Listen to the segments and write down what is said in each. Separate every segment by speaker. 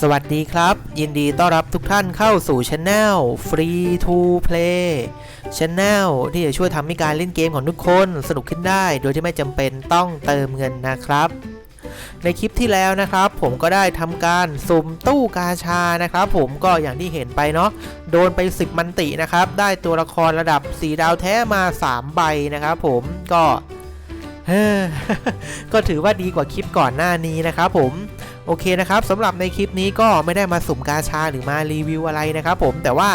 Speaker 1: สวัสดีครับ ยินดีต้อนรับทุกท่านเข้าสู่ช anel Free to Play Channel ที่จะช่วยทำให้การเล่นเกมของทุกคนสนุกขึ้นได้ โดยที่ไม่จำเป็นต้องเติมเงินนะครับ ในคลิปที่แล้วนะครับ ผมก็ได้ทำการสุ่มตู้กาชานะครับ ผมก็อย่างที่เห็นไปเนาะโดนไป 10 มันตินะครับ ได้ตัวละครระดับ 4 ดาวแท้มา 3 ใบนะครับผมก็เฮ้อก็ถือว่าดีกว่าคลิปก่อนหน้านี้นะครับผม โอเคนะครับสำหรับในคลิปนี้ก็ไม่ได้มาสุ่มกาชาหรือมารีวิวอะไรนะครับผมแต่ว่า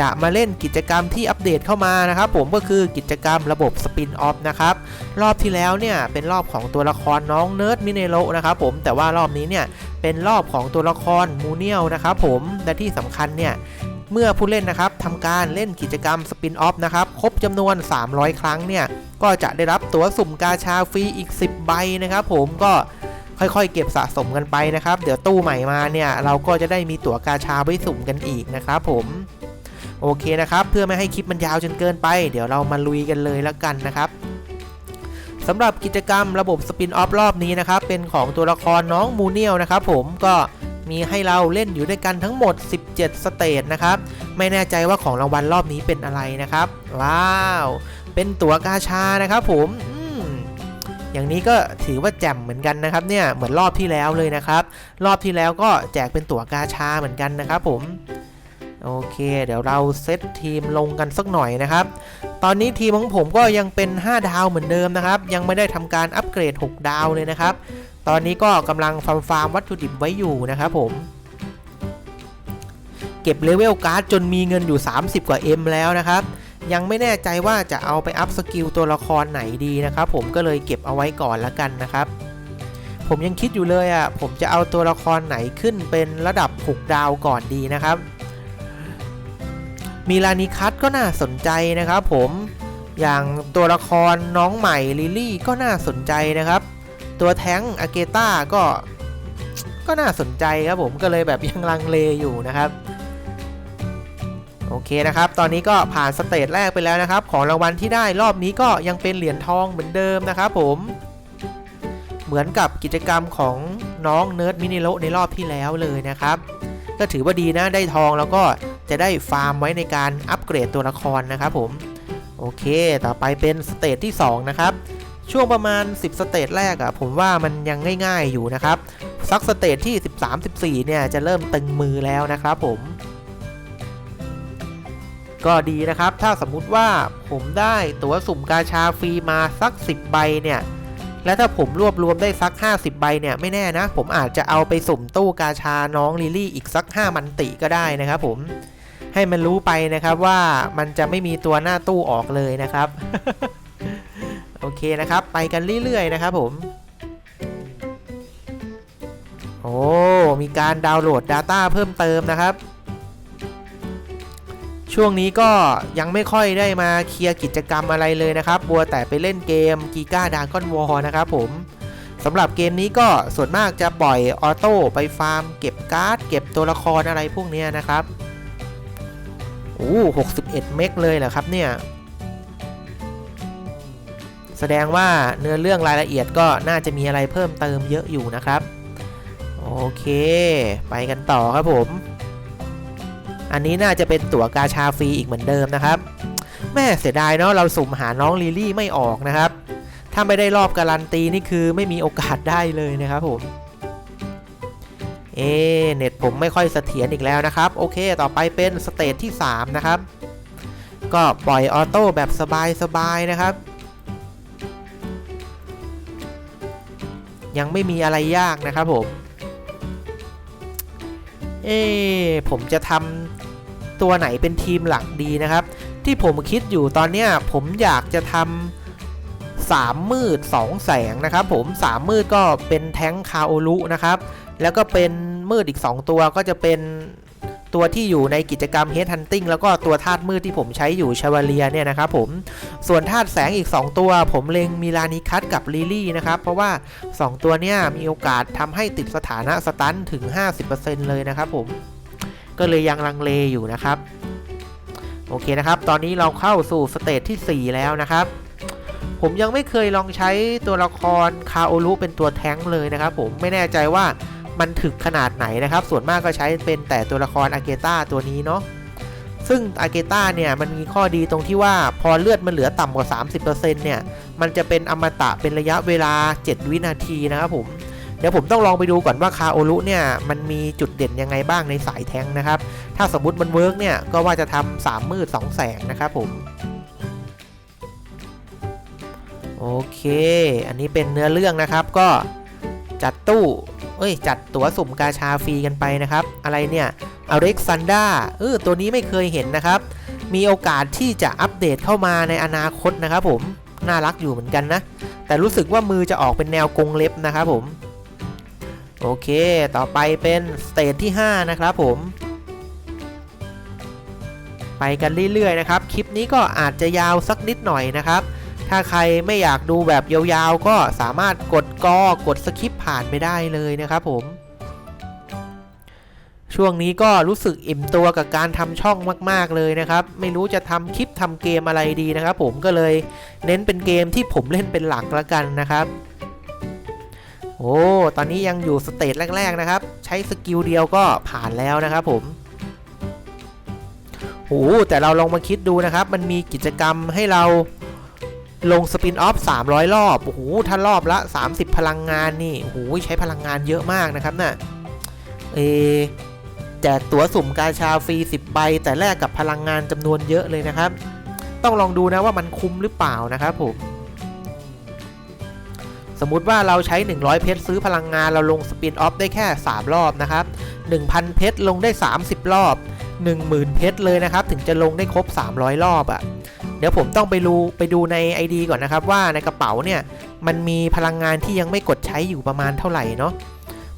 Speaker 1: จะมาเล่นกิจกรรมที่อัปเดตเข้ามานะครับผมก็คือกิจกรรมระบบสปินออฟนะครับรอบที่แล้วเนี่ยเป็นรอบของตัวละครน้องเนิร์ดมิเนโรนะครับผมแต่ว่ารอบนี้เนี่ยเป็นรอบของตัวละครมูเนียลนะครับผมและที่สำคัญเนี่ยเมื่อผู้เล่นนะครับทำการเล่นกิจกรรมสปินออฟนะครับครบจำนวน 300 ครั้งเนี่ยก็จะได้รับตั๋วสุ่มกาชาฟรีอีก 10 ใบนะครับผมก็ ค่อยๆ เก็บสะสมกันไปนะครับ เดี๋ยวตู้ใหม่มาเนี่ยเราก็จะได้มีตั๋วกาชาไว้สุ่มกันอีกนะครับผมโอเคนะครับ เพื่อไม่ให้คลิปมันยาวจนเกินไป เดี๋ยวเรามาลุยกันเลยแล้วกันนะครับสำหรับกิจกรรมระบบสปินออฟรอบนี้นะครับ เป็นของตัวละครน้องมูเนียลนะครับผมก็มีให้เราเล่นอยู่ด้วยกันทั้งหมด 17 สเตจนะครับ ไม่แน่ใจว่าของรางวัลรอบนี้เป็นอะไรนะครับ ว้าว เป็นตั๋วกาชานะครับผม อย่างนี้ก็ถือว่าแจ่มเหมือนกันนะครับเนี่ยเหมือนรอบที่แล้วเลยนะครับ รอบที่แล้วก็แจกเป็นตั๋วกาชาเหมือนกันนะครับผมโอเค เดี๋ยวเราเซตทีมลงกันสักหน่อยนะครับ ตอนนี้ทีมของผมก็ยังเป็น 5 ดาวเหมือนเดิมนะครับ ยังไม่ได้ทำการอัปเกรด 6 ดาวเลยนะครับ ตอนนี้ก็กำลังฟาร์มฟาร์มวัตถุดิบไว้อยู่นะครับผม เก็บเลเวลการ์ดจนมีเงินอยู่ 30 กว่า M แล้วนะครับ ยังไม่แน่ใจว่าจะเอาไปอัพสกิลตัวละครไหนดีนะครับ ผมก็เลยเก็บเอาไว้ก่อนละกันนะครับ ผมยังคิดอยู่เลยอะผมจะเอาตัวละครไหนขึ้นเป็นระดับ 6 ดาวก่อนดีนะครับ มีลานิคัตก็น่าสนใจนะครับผมอย่างตัวละครน้องใหม่ลิลลี่ก็น่าสนใจนะครับ ตัวแท้งอาเกต้าก็ก็น่าสนใจครับผมก็เลยแบบยังลังเลอยู่นะครับ โอเคนะครับ ตอนนี้ก็ผ่านสเตจแรกไปแล้วนะครับ ของรางวัลที่ได้รอบนี้ก็ยังเป็นเหรียญทองเหมือนเดิมนะครับผม เหมือนกับกิจกรรมของน้องเนิร์ดมินิโลในรอบที่แล้วเลยนะครับ ก็ถือว่าดีนะได้ทองแล้วก็จะได้ฟาร์มไว้ในการอัปเกรดตัวละครนะครับผม โอเค ต่อไปเป็นสเตจที่ 2 นะครับ ช่วงประมาณ 10 สเตจแรกอะผมว่ามันยังง่าย ๆอยู่นะครับซักสเตจที่ 13-14 เนี่ยจะเริ่มตึงมือแล้วนะครับผม ก็ดีนะครับ ถ้าสมมุติว่าผมได้ตั๋วสุ่มกาชาฟรีมาสัก 10 ใบเนี่ย และถ้าผมรวบรวมได้สัก 50 ใบเนี่ย ไม่แน่นะ ผมอาจจะเอาไปสุ่มตู้กาชาน้องลิลี่อีกสัก 5 มันติก็ได้นะครับผม ให้มันรู้ไปนะครับว่ามันจะไม่มีตัวหน้าตู้ออกเลยนะครับ โอเคนะครับ ไปกันเรื่อยๆนะครับผม โอ้ มีการดาวน์โหลด Data เพิ่มเติมนะครับ ช่วงนี้ก็ยังไม่ค่อยได้มาเคลียร์กิจกรรมอะไรเลยนะครับ บัวแต่ไปเล่นเกมกีก้าดากอนวอลนะครับผมสำหรับเกมนี้ก็ส่วนมากจะปล่อยออโต้ไปฟาร์ม เก็บการ์ด เก็บตัวละครอะไรพวกเนี้ยนะครับโอ้61 เมกเลยเหรอครับเนี่ย แสดงว่าเนื้อเรื่องรายละเอียดก็น่าจะมีอะไรเพิ่มเติมเยอะอยู่นะครับ โอเค ไปกันต่อครับผม อันนี้น่าจะเป็นตั๋วกาชาฟรีอีกเหมือนเดิมนะครับ แม่เสียดายเนาะเราสุ่มหาน้องลิลี่ไม่ออกนะครับ ถ้าไม่ได้รอบการันตีนี่คือไม่มีโอกาสได้เลยนะครับผมเอเน็ตผมไม่ค่อยเสถียรอีกแล้วนะครับ โอเค ต่อไปเป็นสเตจที่ 3 นะครับ ก็ปล่อยออโต้แบบสบายๆนะครับ ยังไม่มีอะไรยากนะครับผม เอผมจะทำ ตัวไหนเป็นทีมหลักดีนะครับ ที่ผมคิดอยู่ตอนเนี้ยผมอยากจะทำสามมืดสองแสงนะครับ ผมสามมืดก็เป็นแท้งคาโอรุนะครับ แล้วก็เป็นมืดอีก 2 ตัวก็จะเป็นตัวที่อยู่ในกิจกรรม Head Hunting แล้วก็ตัวธาตุมืดที่ผมใช้อยู่ชาวเลียเนี่ยนะครับผมส่วนธาตุแสงอีก 2 ตัว ผมเล็งมิลานิคัตกับลิลี่นะครับ เพราะว่า 2 ตัวเนี่ยมีโอกาสทำให้ติดสถานะสตันถึง 50%เลยนะครับผม ก็เลยยังลังเลอยู่นะครับ โอเคนะครับ ตอนนี้เราเข้าสู่สเตจที่ 4 แล้วนะครับ ผมยังไม่เคยลองใช้ตัวละครคาโอรุเป็นตัวแท้งเลยนะครับ ผมไม่แน่ใจว่ามันถึกขนาดไหนนะครับ ส่วนมากก็ใช้เป็นแต่ตัวละครอาเกต้าตัวนี้เนาะซึ่งอาเกต้าเนี่ยมันมีข้อดีตรงที่ว่าพอเลือดมันเหลือต่ำกว่า 30%เนี่ย มันจะเป็นอมตะเป็นระยะเวลา 7 วินาทีนะครับผม เดี๋ยวผมต้องลองไปดูก่อนว่าคาโอรุเนี่ยมันมีจุดเด่นยังไงบ้างในสายแทงนะครับ ถ้าสมมติมันเวิร์กเนี่ยก็ว่าจะทำสามมืดสองแสงนะครับผมโอเค อันนี้เป็นเนื้อเรื่องนะครับก็จัดตู้ เอ้ย จัดตั๋วสุ่มกาชาฟรีกันไปนะครับ อะไรเนี่ยอเล็กซานดาเออตัวนี้ไม่เคยเห็นนะครับ มีโอกาสที่จะอัปเดตเข้ามาในอนาคตนะครับผม น่ารักอยู่เหมือนกันนะ แต่รู้สึกว่ามือจะออกเป็นแนวกรงเล็บนะครับผม โอเค ต่อไปเป็นสเตจที่ 5 นะครับผม ไปกันเรื่อยๆนะครับ คลิปนี้ก็อาจจะยาวสักนิดหน่อยนะครับ ถ้าใครไม่อยากดูแบบยาวๆ ก็สามารถกดกอกดสคิปผ่านไปได้เลยนะครับผม ช่วงนี้ก็รู้สึกอิ่มตัวกับการทำช่องมากๆเลยนะครับ ไม่รู้จะทำคลิปทำเกมอะไรดีนะครับ ผมก็เลยเน้นเป็นเกมที่ผมเล่นเป็นหลักละกันนะครับ โอ้ ตอนนี้ยังอยู่สเตจแรก ๆ นะครับ ใช้สกิลเดียวก็ผ่านแล้วนะครับผมโอ้แต่เราลองมาคิดดูนะครับ มันมีกิจกรรมให้เราลงสปินออฟ300 รอบ โอ้โห ถ้ารอบละ 30 พลังงานนี่ โอ้โห ใช้พลังงานเยอะมากนะครับน่ะ เอแจกตั๋วสุ่มกาชาฟรี 10 ใบ แต่แลกกับพลังงานจำนวนเยอะเลยนะครับ ต้องลองดูนะว่ามันคุ้มหรือเปล่านะครับผม สมมุติว่าเราใช้ 100 เพชรซื้อพลังงานเราลงสปินออฟได้แค่ 3 รอบนะครับ 1,000 เพชรลงได้ 30 รอบ 10,000 เพชรเลยนะครับ ถึงจะลงได้ครบ 300 รอบอะ่ะ เดี๋ยวผมต้องไปดูไปดูใน ID ก่อนนะครับว่าในกระเป๋าเนี่ยมันมีพลังงานที่ยังไม่กดใช้อยู่ประมาณเท่าไหร่เนาะ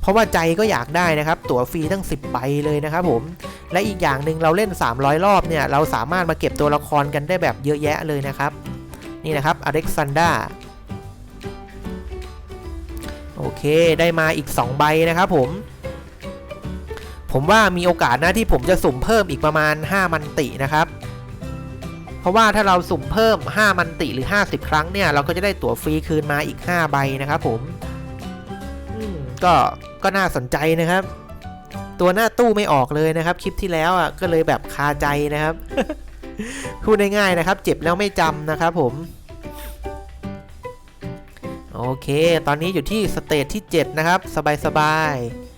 Speaker 1: เพราะว่าใจก็อยากได้นะครับ ตั๋วฟรีตั้ง 10ใบเลยนะครับผมและอีกอย่างหนึ่งเราเล่น 300 รอบเนี่ยเราสามารถมาเก็บตัวละครกันได้แบบเยอะแยะเลยนะครับ นี่นะครับอเล็กซานดา โอเคได้มาอีก 2 ใบนะครับผม ผมว่ามีโอกาสนะที่ผมจะสุ่มเพิ่มอีกประมาณ 5 มันตินะครับ เพราะว่าถ้าเราสุ่มเพิ่ม 5 มันติหรือ 50 ครั้งเนี่ย เราก็จะได้ตั๋วฟรีคืนมาอีก 5 ใบนะครับผมก็ก็น่าสนใจนะครับ ตัวหน้าตู้ไม่ออกเลยนะครับคลิปที่แล้วอะก็เลยแบบคาใจนะครับพูดง่ายๆนะครับ เจ็บแล้วไม่จำนะครับผม โอเค ตอนนี้อยู่ที่สเตจที่ 7 นะครับ สบายๆ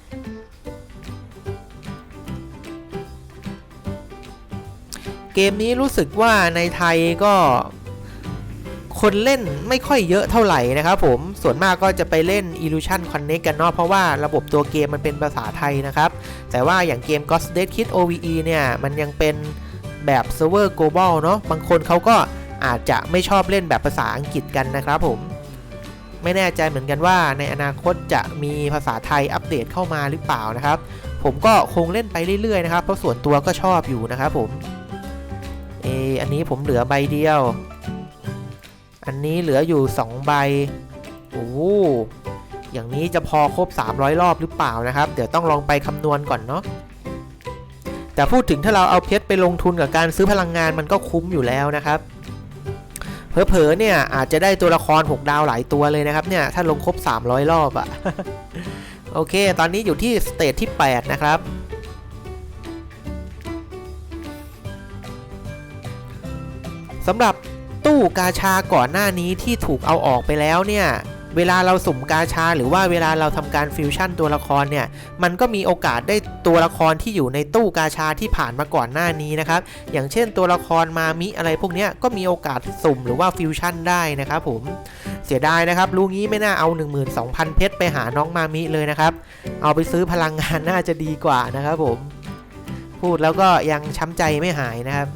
Speaker 1: เกมนี้รู้สึกว่าในไทยก็คนเล่นไม่ค่อยเยอะเท่าไหร่นะครับผม ส่วนมากก็จะไปเล่น Illusion Connect กันเนาะ เพราะว่าระบบตัวเกมมันเป็นภาษาไทยนะครับ แต่ว่าอย่างเกม Ghost Dead Kid OVE เนี่ย มันยังเป็นแบบเซิร์ฟเวอร์ global เนาะ บางคนเขาก็อาจจะไม่ชอบเล่นแบบภาษาอังกฤษกันนะครับผม ไม่แน่ใจเหมือนกันว่าในอนาคตจะมีภาษาไทยอัปเดตเข้ามาหรือเปล่านะครับ ผมก็คงเล่นไปเรื่อยๆนะครับเพราะส่วนตัวก็ชอบอยู่นะครับผมเอออันนี้ผมเหลือใบเดียว อันนี้เหลืออยู่ 2 ใบโอ้อย่างนี้จะพอครบ 300 รอบหรือเปล่านะครับ เดี๋ยวต้องลองไปคำนวณก่อนเนาะแต่พูดถึงถ้าเราเอาเพชรไปลงทุนกับการซื้อพลังงานมันก็คุ้มอยู่แล้วนะครับ เผลอๆเนี่ยอาจจะได้ตัวละคร 6 ดาวหลายตัวเลยนะครับเนี่ยถ้าลงครบ 300 รอบอะโอเค ตอนนี้อยู่ที่สเตจที่ 8 นะครับสำหรับตู้กาชาก่อนหน้านี้ที่ถูกเอาออกไปแล้วเนี่ย เวลาเราสุ่มกาชา หรือว่าเวลาเราทำการฟิวชั่นตัวละครเนี่ยมันก็มีโอกาสได้ตัวละครที่อยู่ในตู้กาชาที่ผ่านมาก่อนหน้านี้นะครับอย่างเช่นตัวละครมามิอะไรพวกนี้ก็มีโอกาสสุ่มหรือว่าฟิวชั่นได้นะครับผมเสียดายนะครับลูงี้ไม่น่าเอา 12,000 เพชรไปหาน้องมามิเลยนะครับ เอาไปซื้อพลังงานน่าจะดีกว่านะครับผม พูดแล้วก็ยังช้ำใจไม่หายนะครับ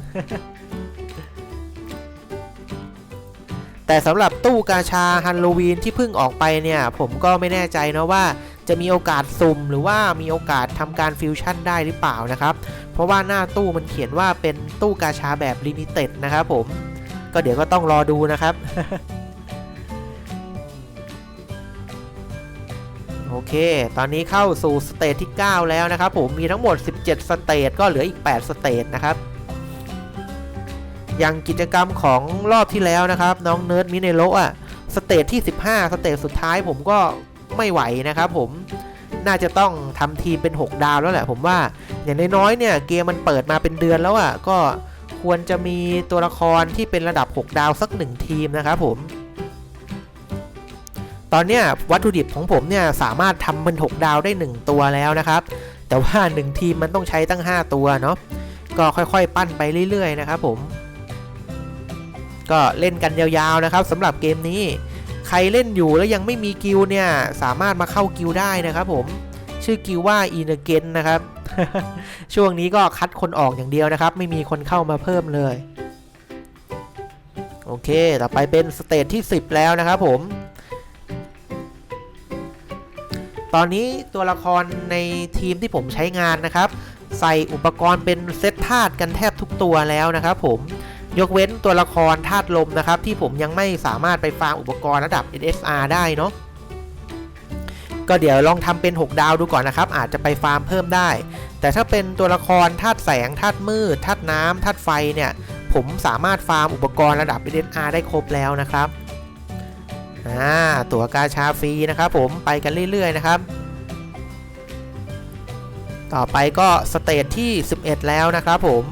Speaker 1: แต่สำหรับตู้กาชาฮันโลวีนที่เพิ่งออกไปเนี่ย ผมก็ไม่แน่ใจนะว่าจะมีโอกาสสุ่มหรือว่ามีโอกาสทำการฟิวชั่นได้หรือเปล่านะครับ เพราะว่าหน้าตู้มันเขียนว่าเป็นตู้กาชาแบบลิมิเต็ดนะครับผม ก็เดี๋ยวก็ต้องรอดูนะครับ โอเค ตอนนี้เข้าสู่สเตจที่ 9 แล้วนะครับผม มีทั้งหมด 17 สเตจก็เหลืออีก 8 สเตจนะครับ อย่างกิจกรรมของรอบที่แล้วนะครับ น้องเนิร์ดมิเนโลอะสเตจที่ 15 สเตจสุดท้ายผมก็ไม่ไหวนะครับผมน่าจะต้องทำทีมเป็น 6 ดาวแล้วแหละผมว่าอย่างน้อยๆเนี่ยเกมมันเปิดมาเป็นเดือนแล้วอะ่ะก็ควรจะมีตัวละครที่เป็นระดับ 6 ดาวสัก 1 ทีมนะครับผม ตอนเนี้ยวัตถุดิบของผมเนี่ยสามารถทำเป็น 6 ดาวได้ 1 ตัวแล้วนะครับ แต่ว่า 1 ทีมมันต้องใช้ตั้ง 5 ตัวเนาะก็ค่อยๆ ปั้นไปเรื่อยๆนะครับผม ก็เล่นกันยาวๆนะครับสำหรับเกมนี้ ใครเล่นอยู่แล้วยังไม่มีกิลเนี่ยสามารถมาเข้ากิลได้นะครับผมชื่อกิลว่าอินเกนนะครับ ช่วงนี้ก็คัดคนออกอย่างเดียวนะครับ ไม่มีคนเข้ามาเพิ่มเลย โอเค ต่อไปเป็นสเตจที่ 10 แล้วนะครับผม ตอนนี้ตัวละครในทีมที่ผมใช้งานนะครับ ใส่อุปกรณ์เป็นเซตธาตุกันแทบทุกตัวแล้วนะครับผม ยกเว้นตัวละครธาตุลมนะครับ ที่ผมยังไม่สามารถไปฟาร์มอุปกรณ์ระดับ NSR ได้เนาะก็เดี๋ยวลองทำเป็น 6 ดาวดูก่อนนะครับ อาจจะไปฟาร์มเพิ่มได้ แต่ถ้าเป็นตัวละครธาตุแสงธาตุมืดธาตุน้ำธาตุไฟเนี่ย ผมสามารถฟาร์มอุปกรณ์ระดับ NSR ได้ครบแล้วนะครับอ่าตัวกาชาฟรีนะครับผมไปกันเรื่อย ๆ นะครับ ต่อไปก็สเตจที่ 11 แล้วนะครับผม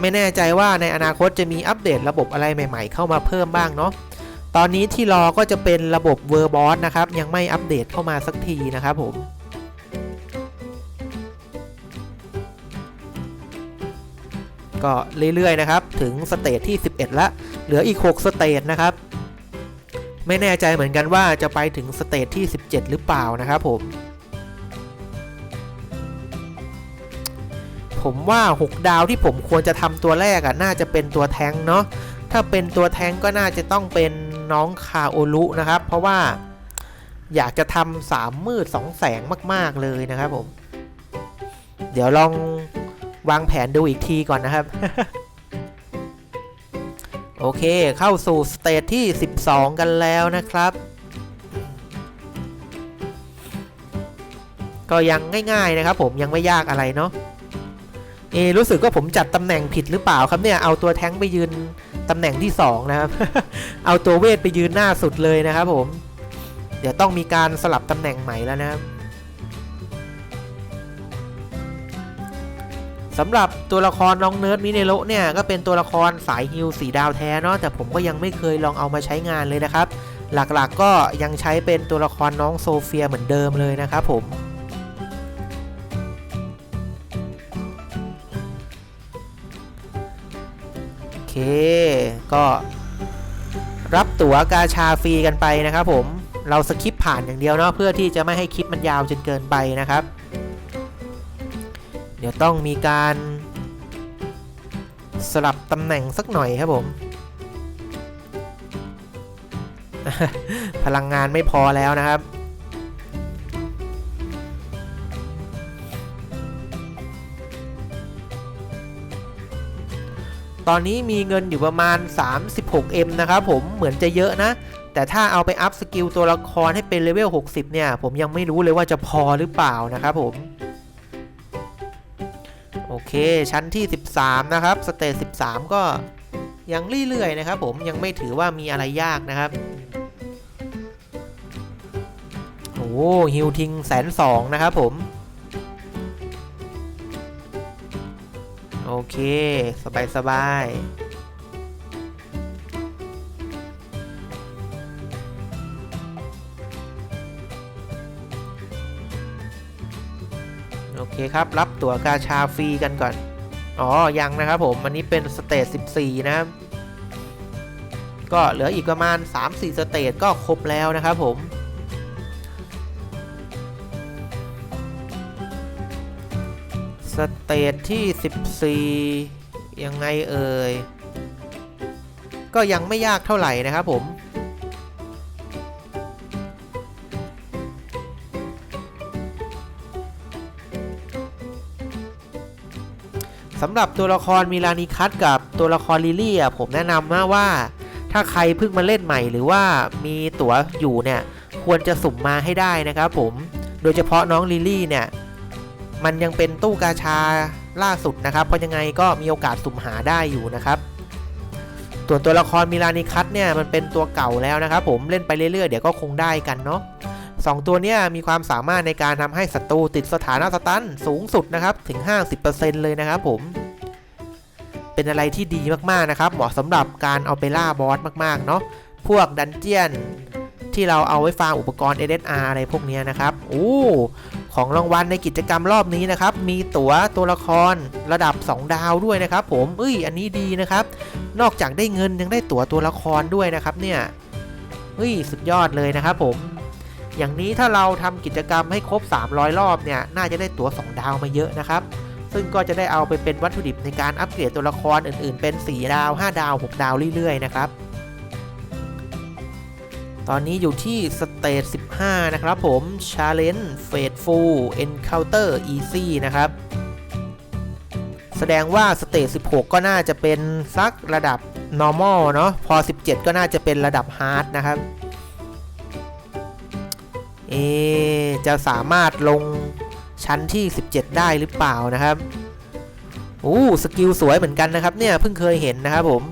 Speaker 1: ไม่แน่ใจว่าในอนาคตจะมีอัปเดตระบบอะไรใหม่ ๆ เข้ามาเพิ่มบ้างเนาะตอนนี้ที่รอก็จะเป็นระบบเวอร์บอสนะครับ ยังไม่อัปเดตเข้ามาสักทีนะครับผมก็เรื่อยๆนะครับ ถึงสเตจที่ 11 ละ เหลืออีก 6 สเตจนะครับ ไม่แน่ใจเหมือนกันว่าจะไปถึงสเตจที่ 17 หรือเปล่านะครับผม ผมว่า 6 ดาวที่ผมควรจะทำตัวแรกอะน่าจะเป็นตัวแทงเนาะถ้าเป็นตัวแทงก็น่าจะต้องเป็นน้องคาโอรุนะครับ เพราะว่าอยากจะทำสามมืดสองแสงมาก ๆ เลยนะครับผม เดี๋ยวลองวางแผนดูอีกทีก่อนนะครับ โอเคเข้าสู่สเตจที่ 12 กันแล้วนะครับ ก็ยังง่าย ๆ นะครับผมยังไม่ยากอะไรเนาะ เอรู้สึกว่าผมจัดตำแหน่งผิดหรือเปล่าครับเนี่ยเอาตัวแท้งไปยืนตำแหน่งที่ 2 นะครับ เอาตัวเวทไปยืนหน้าสุดเลยนะครับผม เดี๋ยวต้องมีการสลับตำแหน่งใหม่แล้วนะครับสำหรับตัวละครน้องเนิร์ดมิเนโรเนี่ยก็เป็นตัวละครสายฮิลสีดาวแท้เนาะแต่ผมก็ยังไม่เคยลองเอามาใช้งานเลยนะครับ หลักๆกก็ยังใช้เป็นตัวละครน้องโซเฟียเหมือนเดิมเลยนะครับผม ก็รับตั๋วกาชาฟรีกันไปนะครับผมเราสคิปผ่านอย่างเดียวเนาะเพื่อที่จะไม่ให้คลิปมันยาวจนเกินไปนะครับ เดี๋ยวต้องมีการสลับตำแหน่งสักหน่อยครับผม พลังงานไม่พอแล้วนะครับ ตอนนี้มีเงินอยู่ประมาณ 36M นะครับผมเหมือนจะเยอะนะ แต่ถ้าเอาไปอัพสกิลตัวละครให้เป็นเลเวล 60 เนี่ย ผมยังไม่รู้เลยว่าจะพอหรือเปล่านะครับผมโอเค ชั้นที่ 13 นะครับ สเตจ13 ก็ยังเรื่อยๆนะครับผมยังไม่ถือว่ามีอะไรยากนะครับ โอ้ฮิวทิงแสนสองนะครับผม โอเค สบายสบายโอเคครับ รับตั๋วกาชาฟรีกันก่อน อ๋อ ยังนะครับผม อันนี้เป็นสเตจ14 นะครับ ก็เหลืออีกประมาณ 3-4 สเตจก็ครบแล้วนะครับผมสเตจ ที่ 14 ยังไงเอ่ย ก็ยังไม่ยากเท่าไหร่นะครับผมสำหรับตัวละครมิลานิคัตกับตัวละครลิลี่อะผมแนะนำนะว่า ถ้าใครเพิ่งมาเล่นใหม่หรือว่ามีตั๋วอยู่เนี่ย ควรจะสุ่มมาให้ได้นะครับผมโดยเฉพาะน้องลิลี่เนี่ย มันยังเป็นตู้กาชา ล่าสุดนะครับ เพราะยังไงก็มีโอกาสสุ่มหาได้อยู่นะครับตัวตัวละครมิลานิคัตเนี่ยมันเป็นตัวเก่าแล้วนะครับผมเล่นไปเรื่อยๆเดี๋ยวก็คงได้กันเนาะสองตัวเนี้ยมีความสามารถในการทำให้ศัตรูติดสถานะสตันสูงสุดนะครับถึง 50%เลยนะครับผม เป็นอะไรที่ดีมากๆนะครับ เหมาะสำหรับการเอาไปล่าบอสมากๆเนาะพวกดันเจียน ที่เราเอาไว้ฟาร์มอุปกรณ์ SSR อะไรพวกนี้นะครับโอ้ของรางวัลในกิจกรรมรอบนี้นะครับ มีตั๋วตัวละครระดับ 2 ดาวด้วยนะครับผมเอ้ยอันนี้ดีนะครับ นอกจากได้เงินยังได้ตั๋วตัวละครด้วยนะครับเนี่ยเฮ้ยสุดยอดเลยนะครับผม อย่างนี้ถ้าเราทำกิจกรรมให้ครบ 300 รอบเนี่ย น่าจะได้ตั๋ว 2 ดาวมาเยอะนะครับ ซึ่งก็จะได้เอาไปเป็นวัตถุดิบในการอัปเกรดตัวละครอื่นๆ เป็น 4 ดาว 5 ดาว 6 ดาวเรื่อยๆนะครับ ตอนนี้อยู่ที่สเตจ15 นะครับผม Challenge Faithful Encounter Easy นะครับ แสดงว่าสเตจ16 ก็น่าจะเป็นสักระดับ normal เนาะพอ 17 ก็น่าจะเป็นระดับ hard นะครับ เอ จะสามารถลงชั้นที่ 17 ได้หรือเปล่านะครับโอ้สกิลสวยเหมือนกันนะครับเนี่ยเพิ่งเคยเห็นนะครับผม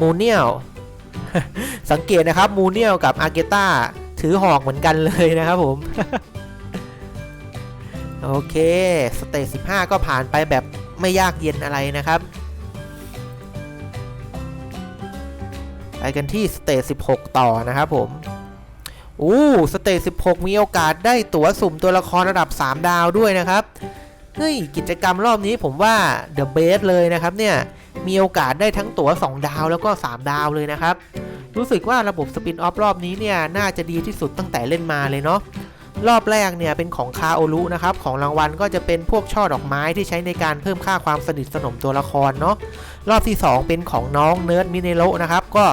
Speaker 1: มูเนียล สังเกตนะครับมูเนียลกับอาเกต้าถือหอกเหมือนกันเลยนะครับผม โอเค สเตจ15 ก็ผ่านไปแบบไม่ยากเย็นอะไรนะครับ ไปกันที่สเตจ16 ต่อนะครับผมอู้สเตจ16 มีโอกาสได้ตั๋วสุ่มตัวละครระดับ 3 ดาวด้วยนะครับ เฮ้ย กิจกรรมรอบนี้ผมว่า The Best เลยนะครับเนี่ย มีโอกาสได้ทั้งตั๋ว 2 ดาวแล้วก็ 3 ดาวเลยนะครับ รู้สึกว่าระบบสปินออฟรอบนี้เนี่ยน่าจะดีที่สุดตั้งแต่เล่นมาเลยเนาะรอบแรกเนี่ยเป็นของคาโอรุนะครับ ของรางวัลก็จะเป็นพวกช่อดอกไม้ที่ใช้ในการเพิ่มค่าความสนิทสนมตัวละครเนาะรอบที่ 2 เป็นของน้องเนิร์ดมิเนโรนะครับ ก็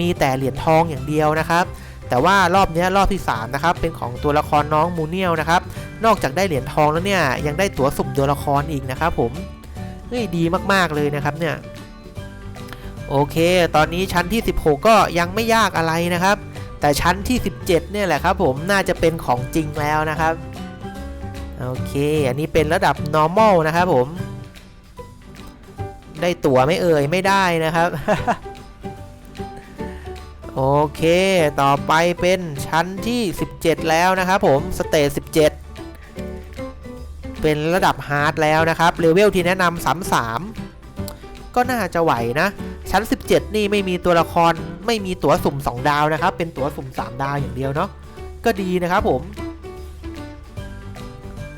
Speaker 1: มีแต่เหรียญทองอย่างเดียวนะครับ แต่ว่ารอบนี้รอบที่3นะครับเป็นของตัวละครน้องมูเนียลนะครับนอกจากได้เหรียญทองแล้วเนี่ยยังได้ตั๋วสุ่มตัวละครอีกนะครับผมเฮ้ยดีมากๆเลยนะครับเนี่ย โอเค ตอนนี้ชั้นที่ 16 ก็ยังไม่ยากอะไรนะครับ แต่ชั้นที่ 17 เนี่ยแหละครับผมน่าจะเป็นของจริงแล้วนะครับ โอเค อันนี้เป็นระดับ normal นะครับผม ได้ตั๋วไม่เอ่ย ไม่ได้นะครับ โอเค ต่อไปเป็นชั้นที่ 17 แล้วนะครับผม สเตจ17 เป็นระดับฮาร์ดแล้วนะครับ เลเวลที่แนะนำ33 ก็น่าจะไหวนะ ชั้น 17 นี่ไม่มีตัวละครไม่มีตั๋วสุ่ม 2 ดาวนะครับ เป็นตั๋วสุ่ม 3 ดาวอย่างเดียวเนาะก็ดีนะครับผม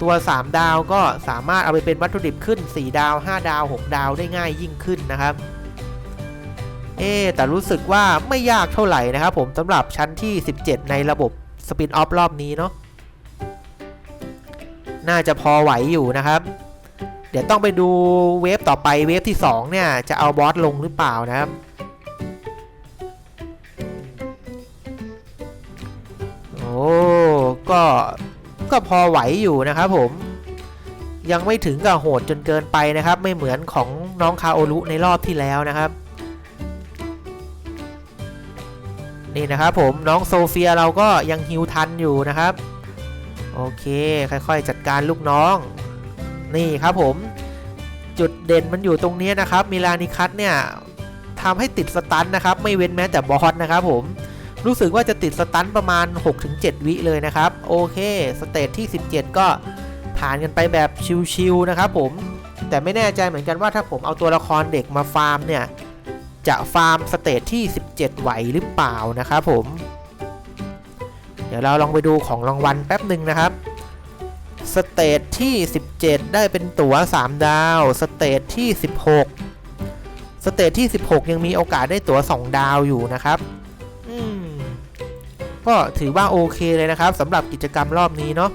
Speaker 1: ตัว 3 ดาวก็สามารถเอาไปเป็นวัตถุดิบขึ้น 4 ดาว 5 ดาว 6 ดาวได้ง่ายยิ่งขึ้นนะครับ เอ๊แต่รู้สึกว่าไม่ยากเท่าไหร่นะครับผมสำหรับชั้นที่ 17 ในระบบสปินออฟรอบนี้เนาะน่าจะพอไหวอยู่นะครับ เดี๋ยวต้องไปดูเวฟต่อไปเวฟที่ 2 เนี่ย จะเอาบอสลงหรือเปล่านะครับโอ้ก็ก็พอไหวอยู่นะครับผมยังไม่ถึงกับโหดจนเกินไปนะครับ ไม่เหมือนของน้องคาโอรุในรอบที่แล้วนะครับนี่นะครับผมน้องโซเฟียเราก็ยังฮิวทันอยู่นะครับ โอเค ค่อยๆ จัดการลูกน้อง นี่ครับผมจุดเด่นมันอยู่ตรงนี้นะครับมิลานิคัตเนี่ยทำให้ติดสตันนะครับ ไม่เว้นแม้แต่บอสนะครับผมรู้สึกว่าจะติดสตันประมาณ 6-7 วิเลยนะครับ โอเค สเตจที่ 17 ก็ผ่านกันไปแบบชิวๆนะครับผมแต่ไม่แน่ใจเหมือนกันว่าถ้าผมเอาตัวละครเด็กมาฟาร์มเนี่ยจะฟาร์มสเตจที่ 17 ไหวหรือเปล่านะครับผม เดี๋ยวเราลองไปดูของรางวัลแป๊บหนึ่งนะครับ สเตจที่ 17 ได้เป็นตั๋ว 3 ดาว สเตจที่ 16 สเตจที่ 16 ยังมีโอกาสได้ตั๋ว 2 ดาวอยู่นะครับอืมก็ถือว่าโอเคเลยนะครับสำหรับกิจกรรมรอบนี้เนาะ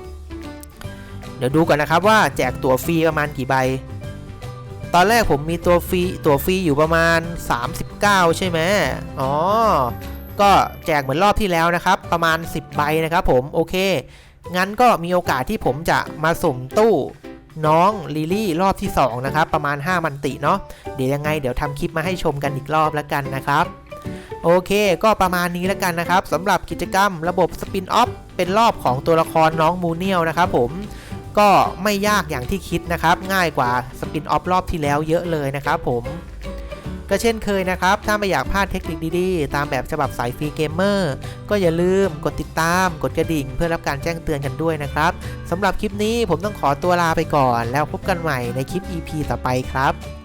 Speaker 1: เดี๋ยวดูก่อนนะครับว่าแจกตั๋วฟรีประมาณกี่ใบ ตอนแรกผมมีตัวฟรีตั๋วฟรีอยู่ประมาณ 39 ใช่ไหมอ๋อ ก็แจกเหมือนรอบที่แล้วนะครับ ประมาณ 10 ใบนะครับผม โอเค งั้นก็มีโอกาสที่ผมจะมาสุ่มตู้น้องลิลี่รอบที่ 2 นะครับ ประมาณ 5 มันติเนาะเดี๋ยวยังไงเดี๋ยวทำคลิปมาให้ชมกันอีกรอบแล้วกันนะครับ โอเค ก็ประมาณนี้แล้วกันนะครับสำหรับกิจกรรมระบบสปินออฟเป็นรอบของตัวละครน้องมูเนียลนะครับผมก็ไม่ยากอย่างที่คิดนะครับ ง่ายกว่าสปินออฟรอบที่แล้วเยอะเลยนะครับผม ก็เช่นเคยนะครับ ถ้าไม่อยากพลาดเทคนิคดีๆ ตามแบบฉบับสายฟรีเกมเมอร์ก็อย่าลืมกดติดตาม กดกระดิ่ง เพื่อรับการแจ้งเตือนกันด้วยนะครับสำหรับคลิปนี้ผมต้องขอตัวลาไปก่อน แล้วพบกันใหม่ในคลิป EP ต่อไปครับ